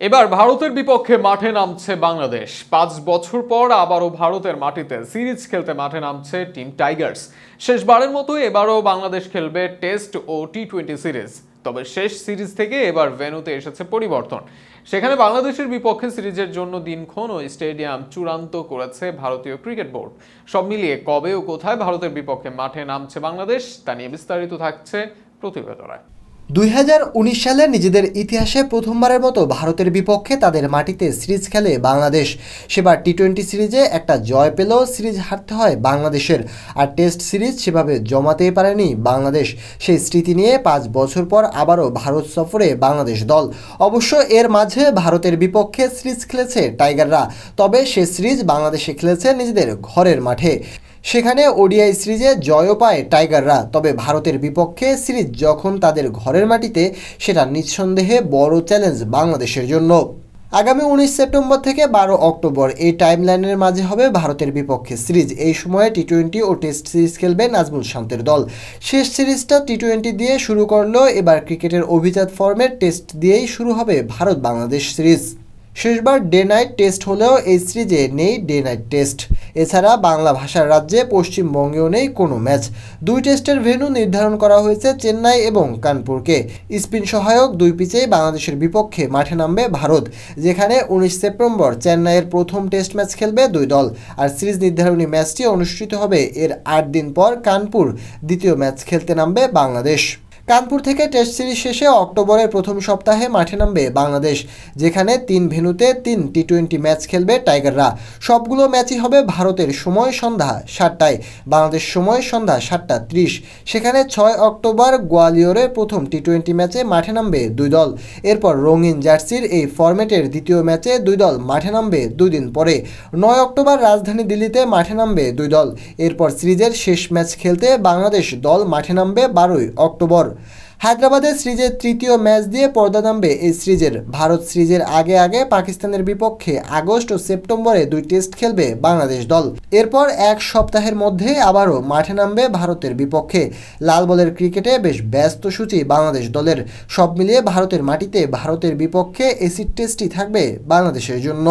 এবার ভারতের বিপক্ষে মাঠে নামছে বাংলাদেশ। পাঁচ বছর পর আবারও ভারতের মাটিতে সিরিজ খেলতে মাঠে নামছে টিম টাইগার্স। শেষবারের মতো এবারও বাংলাদেশ খেলবে টেস্ট ও টি টোয়েন্টি সিরিজ। তবে শেষ সিরিজ থেকে এবার ভেন্যুতে এসেছে পরিবর্তন। সেখানে বাংলাদেশের বিপক্ষে সিরিজের জন্য দিনক্ষণ ও স্টেডিয়াম চূড়ান্ত করেছে ভারতীয় ক্রিকেট বোর্ড। সব মিলিয়ে কবে ও কোথায় ভারতের বিপক্ষে মাঠে নামছে বাংলাদেশ, তা নিয়ে বিস্তারিত থাকছে প্রতিবেদনায়। দুই হাজার উনিশ সালে নিজেদের ইতিহাসে প্রথমবারের মতো ভারতের বিপক্ষে তাদের মাটিতে সিরিজ খেলে বাংলাদেশ। সেবার টি টোয়েন্টি সিরিজে একটা জয় পেলেও সিরিজ হারতে হয় বাংলাদেশের। আর টেস্ট সিরিজ সেভাবে জমাতেই পারেনি বাংলাদেশ। সেই স্মৃতি নিয়ে পাঁচ বছর পর আবারও ভারত সফরে বাংলাদেশ দল। অবশ্য এর মাঝে ভারতের বিপক্ষে সিরিজ খেলেছে টাইগাররা। তবে সে সিরিজ বাংলাদেশে খেলেছে নিজেদের ঘরের মাঠে। সেখানে ওডিআই সিরিজে জয়ও পায় টাইগাররা, তবে ভারতের বিপক্ষে সিরিজ যখন তাদের ঘরের মাটিতে, সেটা নিঃসন্দেহে বড় চ্যালেঞ্জ বাংলাদেশের জন্য। আগামী উনিশ সেপ্টেম্বর থেকে বারো অক্টোবর এই টাইমলাইনের মাঝে হবে ভারতের বিপক্ষে সিরিজ। এই সময়ে টি টোয়েন্টি ও টেস্ট সিরিজ খেলবে নাজমুল শান্তের দল। শেষ সিরিজটা টি টোয়েন্টি দিয়ে শুরু করলেও এবার ক্রিকেটের অভিজাত ফর্মের টেস্ট দিয়েই শুরু হবে ভারত বাংলাদেশ সিরিজ। শেষবার ডে নাইট টেস্ট হলেও এই সিরিজে নেই ডে নাইট টেস্ট এছাড়া বাংলা ভাষার রাজ্যে পশ্চিমবঙ্গেও নেই কোনো ম্যাচ দুই টেস্টের ভেন্যু নির্ধারণ করা হয়েছে চেন্নাই এবং কানপুরকে। স্পিন সহায়ক দুই পিচেই বাংলাদেশের বিপক্ষে মাঠে নামবে ভারত, যেখানে উনিশ সেপ্টেম্বর চেন্নাইয়ের প্রথম টেস্ট ম্যাচ খেলবে দুই দল। আর সিরিজ নির্ধারণী ম্যাচটি অনুষ্ঠিত হবে এর আট দিন পর কানপুর, দ্বিতীয় ম্যাচ খেলতে নামবে বাংলাদেশ। কানপুর থেকে টেস্ট সিরিজ শেষে অক্টোবরের প্রথম সপ্তাহে মাঠে নামবে বাংলাদেশ, যেখানে তিন ভেন্যুতে তিন টি টোয়েন্টি ম্যাচ খেলবে টাইগাররা। সবগুলো ম্যাচই হবে ভারতের সময় সন্ধ্যা সাতটায়, বাংলাদেশ সময় সন্ধ্যা সাতটা ত্রিশ। সেখানে ছয় অক্টোবর গোয়ালিয়রে প্রথম টি টোয়েন্টি ম্যাচে মাঠে নামবে দুই দল। এরপর রঙিন জার্সির এই ফরম্যাটের দ্বিতীয় ম্যাচে দুই দল মাঠে নামবে দুই দিন পরে। নয় অক্টোবর রাজধানী দিল্লিতে মাঠে নামবে দুই দল। এরপর সিরিজের শেষ ম্যাচ খেলতে বাংলাদেশ দল মাঠে নামবে বারোই অক্টোবর। হায়দ্রাবাদে সিরিজের তৃতীয় ম্যাচ দিয়ে পর্দা নামবে এই সিরিজের। ভারত সিরিজের আগে আগে পাকিস্তানের বিপক্ষে আগস্ট ও সেপ্টেম্বরে দুই টেস্ট খেলবে বাংলাদেশ দল। এরপর এক সপ্তাহের মধ্যে আবারও মাঠে নামবে ভারতের বিপক্ষে। লাল বলের ক্রিকেটে বেশ ব্যস্ত সূচি বাংলাদেশ দলের। সব মিলিয়ে ভারতের মাটিতে ভারতের বিপক্ষে এসিড টেস্টই থাকবে বাংলাদেশের জন্য।